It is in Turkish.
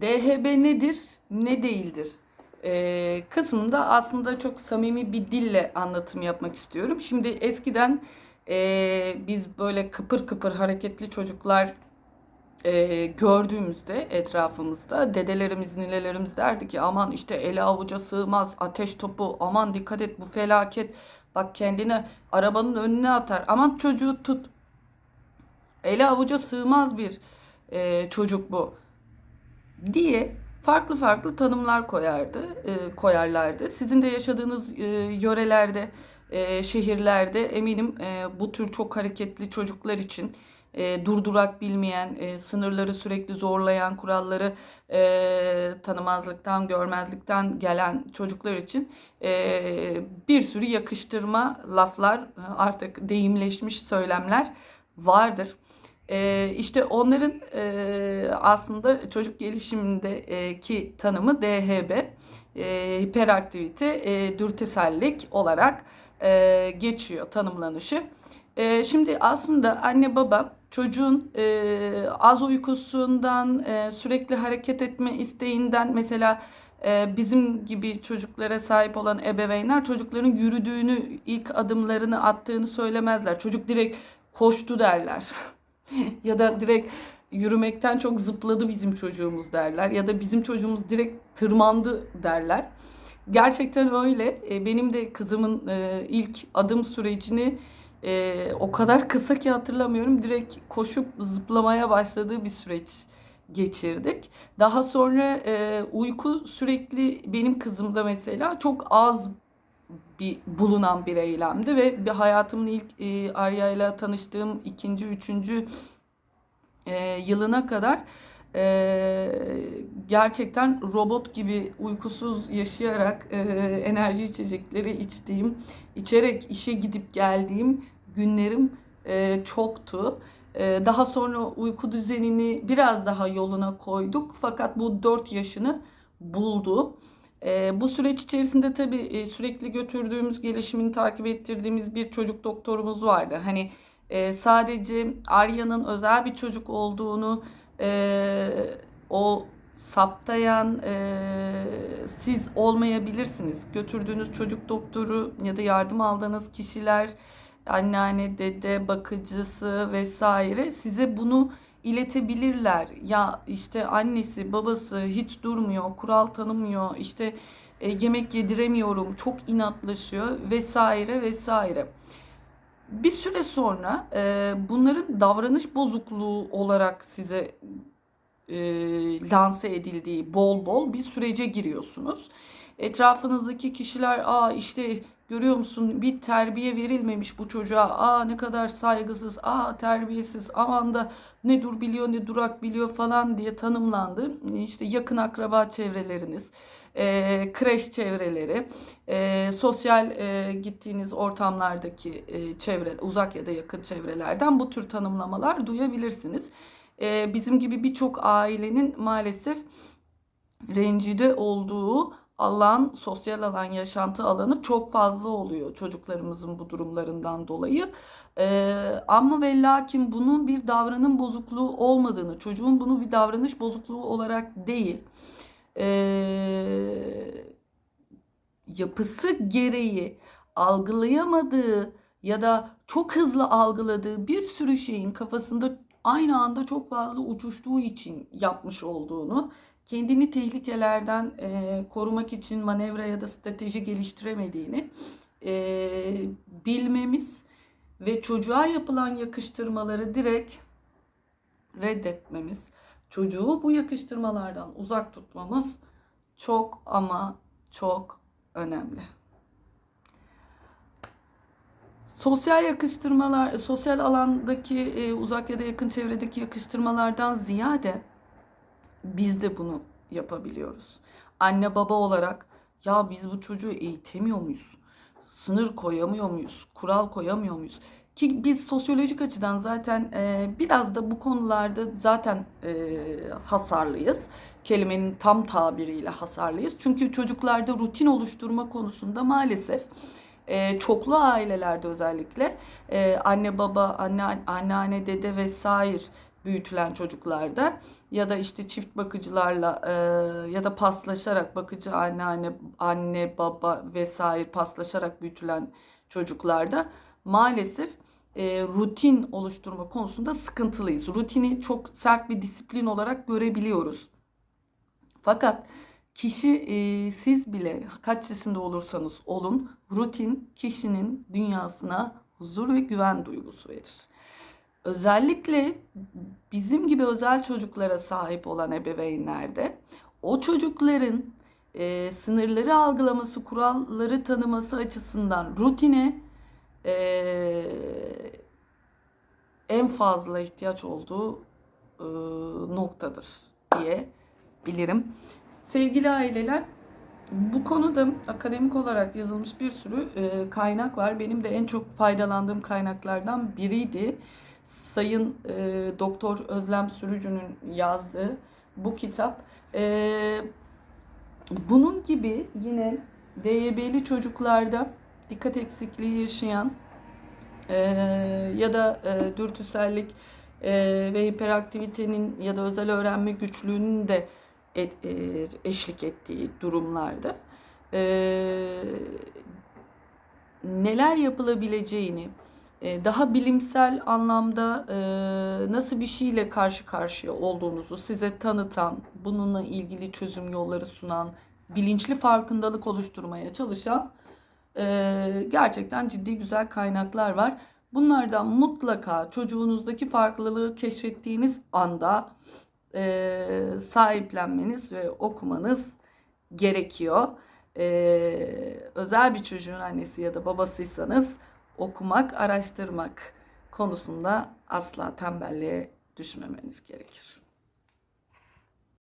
DHB nedir, ne değildir e, kısmında aslında çok samimi bir dille anlatım yapmak istiyorum. Şimdi eskiden e, biz böyle kıpır kıpır hareketli çocuklar e, gördüğümüzde etrafımızda dedelerimiz, ninelerimiz derdi ki aman işte ele avuca sığmaz, ateş topu, aman dikkat et bu felaket, bak kendini arabanın önüne atar, aman çocuğu tut. Ele avuca sığmaz bir e, çocuk bu diye farklı farklı tanımlar koyardı, e, koyarlardı. Sizin de yaşadığınız e, yörelerde, e, şehirlerde eminim e, bu tür çok hareketli çocuklar için e, durdurak bilmeyen, e, sınırları sürekli zorlayan, kuralları e, tanımazlıktan, görmezlikten gelen çocuklar için e, bir sürü yakıştırma laflar, artık deyimleşmiş söylemler vardır. E, işte onların e, aslında çocuk gelişimindeki tanımı DHB, e, hiperaktivite, e, dürtesellik olarak e, geçiyor tanımlanışı. Şimdi aslında anne baba çocuğun e, az uykusundan, e, sürekli hareket etme isteğinden mesela bizim gibi çocuklara sahip olan ebeveynler çocukların yürüdüğünü, ilk adımlarını attığını söylemezler. Çocuk direkt koştu derler. ya da direkt yürümekten çok zıpladı bizim çocuğumuz derler. Ya da bizim çocuğumuz direkt tırmandı derler. Gerçekten öyle. E, benim de kızımın e, ilk adım sürecini e, o kadar kısa ki hatırlamıyorum. Direkt koşup zıplamaya başladığı bir süreç geçirdik. Daha sonra uyku sürekli benim kızımda mesela çok az bir bulunan bir eylemdi ve bir hayatımın ilk e, Arya ile tanıştığım ikinci, üçüncü e, yılına kadar e, gerçekten robot gibi uykusuz yaşayarak e, enerji içecekleri içtiğim, içerek işe gidip geldiğim günlerim e, çoktu. E, daha sonra uyku düzenini biraz daha yoluna koyduk fakat bu 4 yaşını buldu. E, bu süreç içerisinde tabii e, sürekli götürdüğümüz, gelişimini takip ettirdiğimiz bir çocuk doktorumuz vardı. Hani e, sadece Arya'nın özel bir çocuk olduğunu e, o saptayan e, siz olmayabilirsiniz. Götürdüğünüz çocuk doktoru ya da yardım aldığınız kişiler, anneanne, dede, bakıcısı vesaire size bunu iletebilirler. Ya işte annesi, babası hiç durmuyor, kural tanımıyor, işte e, yemek yediremiyorum, çok inatlaşıyor vesaire vesaire. Bir süre sonra e, bunların davranış bozukluğu olarak size e, lanse edildiği bol bol bir sürece giriyorsunuz. Etrafınızdaki kişiler aa işte Görüyor musun bir terbiye verilmemiş bu çocuğa. Aa ne kadar saygısız, aa terbiyesiz, aman da ne dur biliyor ne durak biliyor falan diye tanımlandı. İşte yakın akraba çevreleriniz, e, kreş çevreleri, e, sosyal e, gittiğiniz ortamlardaki e, çevre, uzak ya da yakın çevrelerden bu tür tanımlamalar duyabilirsiniz. E, bizim gibi birçok ailenin maalesef rencide olduğu alan, sosyal alan, yaşantı alanı çok fazla oluyor çocuklarımızın bu durumlarından dolayı. Ee, ama ve lakin bunun bir davranım bozukluğu olmadığını, çocuğun bunu bir davranış bozukluğu olarak değil, ee, yapısı gereği algılayamadığı ya da çok hızlı algıladığı bir sürü şeyin kafasında aynı anda çok fazla uçuştuğu için yapmış olduğunu kendini tehlikelerden e, korumak için manevra ya da strateji geliştiremediğini e, bilmemiz ve çocuğa yapılan yakıştırmaları direkt reddetmemiz, çocuğu bu yakıştırmalardan uzak tutmamız çok ama çok önemli. Sosyal yakıştırmalar, sosyal alandaki uzak ya da yakın çevredeki yakıştırmalardan ziyade biz de bunu yapabiliyoruz. Anne baba olarak ya biz bu çocuğu eğitemiyor muyuz? Sınır koyamıyor muyuz? Kural koyamıyor muyuz? Ki biz sosyolojik açıdan zaten e, biraz da bu konularda zaten e, hasarlıyız. Kelimenin tam tabiriyle hasarlıyız. Çünkü çocuklarda rutin oluşturma konusunda maalesef e, çoklu ailelerde özellikle e, anne baba, anne anneanne, dede vesaire büyütülen çocuklarda ya da işte çift bakıcılarla e, ya da paslaşarak bakıcı anneanne anne baba vesaire paslaşarak büyütülen çocuklarda maalesef e, rutin oluşturma konusunda sıkıntılıyız. Rutini çok sert bir disiplin olarak görebiliyoruz. Fakat kişi e, siz bile kaç yaşında olursanız olun rutin kişinin dünyasına huzur ve güven duygusu verir. Özellikle bizim gibi özel çocuklara sahip olan ebeveynlerde o çocukların e, sınırları algılaması, kuralları tanıması açısından rutine e, en fazla ihtiyaç olduğu e, noktadır diye bilirim. Sevgili aileler, bu konuda akademik olarak yazılmış bir sürü e, kaynak var. Benim de en çok faydalandığım kaynaklardan biriydi. Sayın e, Doktor Özlem Sürücü'nün yazdığı bu kitap. E, bunun gibi yine DYB'li çocuklarda dikkat eksikliği yaşayan e, ya da e, dürtüsellik e, ve hiperaktivitenin ya da özel öğrenme güçlüğünün de et, e, eşlik ettiği durumlarda e, neler yapılabileceğini e, daha bilimsel anlamda e, nasıl bir şeyle karşı karşıya olduğunuzu size tanıtan, bununla ilgili çözüm yolları sunan, bilinçli farkındalık oluşturmaya çalışan e, gerçekten ciddi güzel kaynaklar var. Bunlardan mutlaka çocuğunuzdaki farklılığı keşfettiğiniz anda e, sahiplenmeniz ve okumanız gerekiyor. E, özel bir çocuğun annesi ya da babasıysanız okumak, araştırmak konusunda asla tembelliğe düşmemeniz gerekir.